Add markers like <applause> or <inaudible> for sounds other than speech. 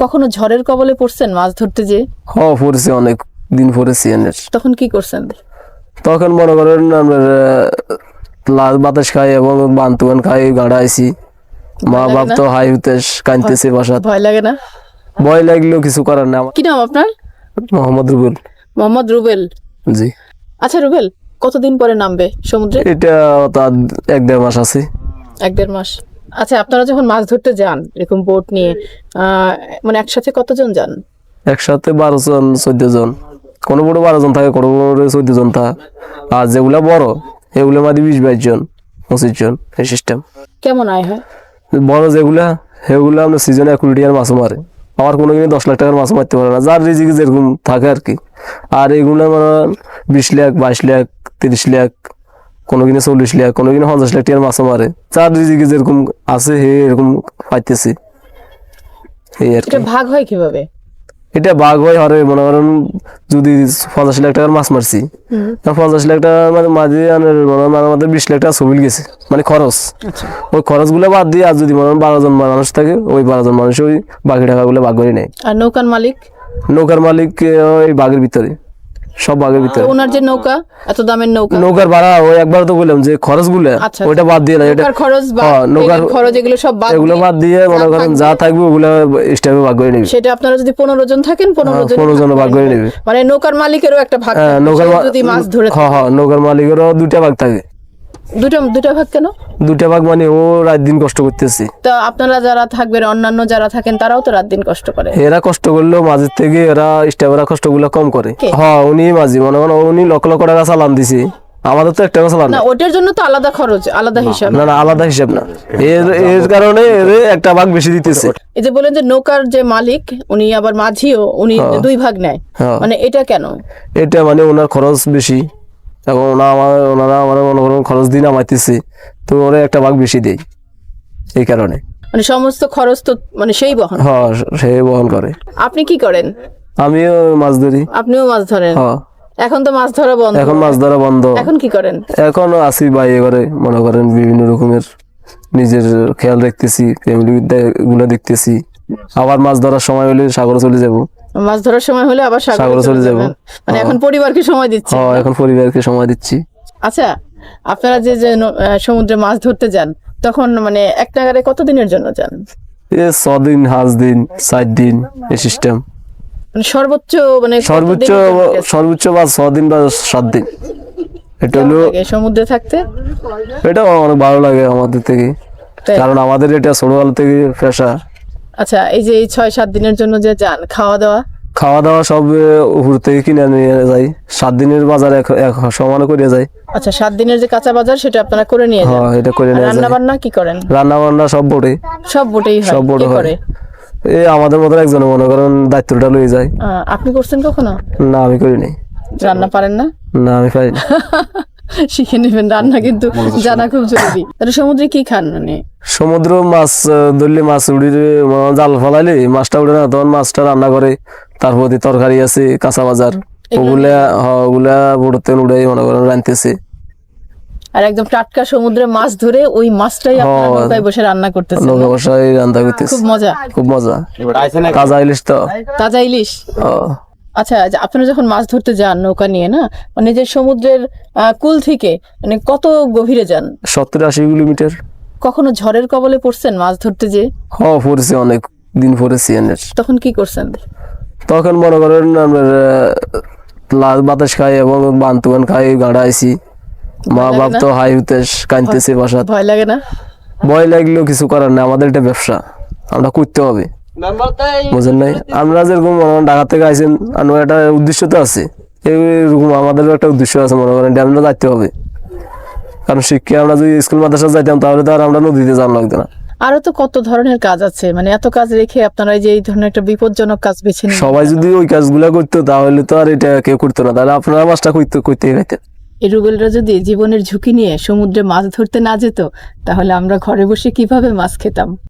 কখনো ঝড়ের কবলে পড়ছেন মাছ ধরতে যে হ পড়েছি অনেক দিন পড়েছি এনের তখন কি করছেন? তখন মনে করেন আমরা লাল বাতাস খাই এবং বান্তুয়ান খাই গাড়া আইছি। মা বাপ তো হাই হুতেশ কানতেছে বাসাত। ভয় লাগে না? ভয় লাগলেও কিছু করার না কি নাম আপনার? মোহাম্মদ রুবেল। মোহাম্মদ রুবেল। জি। আচ্ছা রুবেল কতদিন পরে নামবে সমুদ্রে? এটা তার এক দেড় মাস আছে। এক দেড় মাস। আচ্ছা আপনারা যখন মাছ ধরতে যান এরকম বোট নিয়ে মানে একসাথে কতজন যান? একসাথে বারো জন চোদ্দ জন। কোনো বড় বারো জন থাকে কোনো বড় চোদ্দ জন থাকে। আর যেগুলা বড় এগুলো মাঝে বিশ বাইশ জন পঁচিশ জন এই সিস্টেম কেমন আয় হয়? বড় যেগুলা সেগুলো আপনার সিজনে এক কোটি টাকার মাছও মারে। আমার কোনো কিনে দশ লাখ টাকার মাছ মারতে পারে না। যার রিজিকে যেরকম থাকে আর কি। আর এগুলো মানে বিশ লাখ বাইশ লাখ তিরিশ লাখ কোনো কিনে চল্লিশ লাখ কোনো কিনে পঞ্চাশ লাখ টাকার মাছও মারে। যার রিজিকে যেরকম আছে হে এরকম পাইতেছি। এই আর কি। এটা ভাগ হয় কীভাবে? এটা বাঘ হয় হরে মনে করেন যদি পঞ্চাশ লাখ টাকার মাছ মারছি পঞ্চাশ লাখ টাকার মানে মাঝে মনে হয় মাঝে মাঝে বিশ লাখ টাকা সবিল গেছে মানে খরচ। আচ্ছা। ওই খরচগুলো বাদ দিয়ে আর যদি মনে হয় বারো জন মানুষ থাকে ওই বারো জন মানুষ ওই বাকি টাকাগুলো ভাগ করে নেয়। আর নৌকার মালিক? নৌকার মালিক ওই বাঘের ভিতরে। সব ভিতরে ওনার যে নৌকা এত দামের নৌকা? নৌকার ভাড়া ওই একবার তো বললাম যে খরচগুলো আচ্ছা, ওইটা বাদ দিয়ে না এটা খরচ হ্যাঁ, নৌকার খরচ এগুলো সব বাদ এগুলো বাদ দিয়ে মনে করেন যা থাকবে ওগুলো স্টেপে ভাগ করে নেবে। সেটা আপনারা যদি পনেরো জন থাকেন পনেরো জন পনেরো জন ভাগ করে নেবে মানে নৌকার মালিকেরও একটা ভাগ হ্যাঁ থাকে। নৌকার যদি মাছ ধরে হ্যাঁ হ্যাঁ নৌকার মালিকেরও দুইটা ভাগ থাকে। দুটো দুটো ভাগ কেন? দুইটা ভাগ মানে ও রাত দিন কষ্ট করতেছে। তা আপনারা যারা থাকবেন অন্যান্য যারা থাকেন তারাও তো রাত দিন কষ্ট করে। এরা কষ্ট করলেও মাঝের থেকে এরা স্টাফেরা কষ্টগুলো কম করে। হ্যাঁ উনি মাঝি মনে করেন উনি লক্ষ লক্ষ টাকা চালান দিছে। আমাদের তো একটা চালান না ওটার জন্য তো আলাদা খরচ আলাদা হিসাব। না না আলাদা হিসাব না। এর এর কারণে এর একটা ভাগ বেশি দিতেছে। এই যে বলেন যে নৌকার যে মালিক উনি আবার মাঝিও উনি দুই ভাগ নেয়। হ্যাঁ। মানে এটা কেন? এটা মানে ওনার খরচ বেশি। এখন ওনা আমার ওনারা আমার মনে করেন খরচ দিন আমাইতেছে তো ওরা একটা ভাগ বেশি দেয় এই কারণে। মানে সমস্ত খরচ তো মানে সেই বহন? হ্যাঁ সে বহন করে। আপনি কি করেন? আমিও মাছ ধরি। আপনিও মাছ ধরেন? হ্যাঁ। এখন তো মাছ ধরা বন্ধ। এখন মাছ ধরা বন্ধ। এখন কি করেন? এখন আছি বাইরে করে মনে করেন বিভিন্ন রকমের নিজের খেয়াল রাখতেছি ফ্যামিলি গুলো দেখতেছি। আবার মাছ ধরার সময় হলে সাগরে চলে যাব। মাছ ধরার সময় হলে আবার সাগরে চলে যাব। মানে এখন পরিবারকে সময় দিচ্ছে। হ্যাঁ এখন পরিবারকে সময় দিচ্ছি। আচ্ছা আপনারা যে যে সমুদ্রে মাছ ধরতে যান তখন মানে এক নাগারে কত দিনের জন্য যান? এ ছদিন হাজ দিন চার দিন এই সিস্টেম মানে সর্বোচ্চ মানে সর্বোচ্চ? সর্বোচ্চ বা ছদিন বা সাত দিন। এটা হলো সমুদ্রে থাকতে? এটা অনেক ভালো লাগে আমাদের থেকে? কারণ আমাদের এটা ছোটবেলা থেকে পেশা আচ্ছা এই যে এই ছয় সাত দিনের জন্য যে যান খাওয়া দাওয়া খাওয়া দাওয়া সব উপর থেকে কিনে নিয়ে যাই। সাত দিনের বাজার এক সমান করে যাই। আচ্ছা সাত দিনের যে কাঁচা বাজার সেটা আপনারা করে নিয়ে যান। হ্যাঁ এটা করে নিয়ে রান্না বান্না কি করেন? রান্না বান্না সব বোটে সব বোটেই হয়। সব বোটে করে? এই আমাদের মতো একজন মনে করেন দায়িত্বটা লয়ে যায়। আপনি করছেন কখনো? না আমি করি নাই রান্না পারেন না? না আমি পারি না। <laughs> <laughs> শিখে নেবেন রান্না কিন্তু জানা খুব জরুরি। তাহলে সমুদ্রে কি খান মানে? সমুদ্র মাছ ধরলে মাছ উড়ি জাল ফলাইলে মাছটা উড়ে না তখন মাছটা রান্না করে। তারপর তরকারি আছে কাঁচা বাজার। ওগুলা ওগুলা বোটতে উড়ে মনে করেন রাঁধতেছে। আর একদম টাটকা সমুদ্রে মাছ ধরে ওই মাছটাই আপনারা। নৌকায় বসে রান্না করতেছেন নৌকা বসায় রান্না করতেছে। খুব মজা। খুব মজা তাজা ইলিশ তো। তাজা ইলিশ? ও, আচ্ছা আপনারা যখন মাছ ধরতে যান নৌকা নিয়ে না? মানে যে সমুদ্রের কুল থেকে মানে কত গভীরে যান? সত্তর আশি কিলোমিটার। কখনো ঝড়ের কবলে পড়ছেন মাছ ধরতে যে? হ পড়েছি অনেক দিন পড়েছি তখন কি করছেন? তখন মনে করেন আমরা লাল বাতাস খাই এবং বান্তুয়ান খাই গাড়া আইছি। মা বাপ তো হাই হুতেশ কানতেছে বাসাত। ভয় লাগে না? ভয় লাগলেও কিছু করার নাই আমাদের এটা ব্যবসা। আমরা করতে হবে। বুঝেন নাই? আমরা যেরকম ঢাকা থেকে আইছেন আমার একটা উদ্দেশ্য তো আছে। এরকম আমাদেরও একটা উদ্দেশ্য আছে মনে করেন আমরা যাইতে হবে। কারণ শিক্ষা আমরা যদি স্কুল মাদ্রাসা যাইতাম তাহলে তো আর আমরা নদীতে যাওয়া লাগতো না। আরও তো কত ধরনের কাজ আছে মানে এত কাজ রেখে আপনারা এই যে এই ধরনের একটা বিপজ্জনক কাজ বেছে নিন সবাই যদি ওই কাজগুলা করতো তাহলে তো আর এটা কেউ করতো না। তাহলে আপনারা মাছটা করতে করতে গেতেন এই রুবেলরা যদি জীবনের ঝুঁকি নিয়ে সমুদ্রে মাছ ধরতে না যেত তাহলে আমরা ঘরে বসে কীভাবে মাছ খেতাম?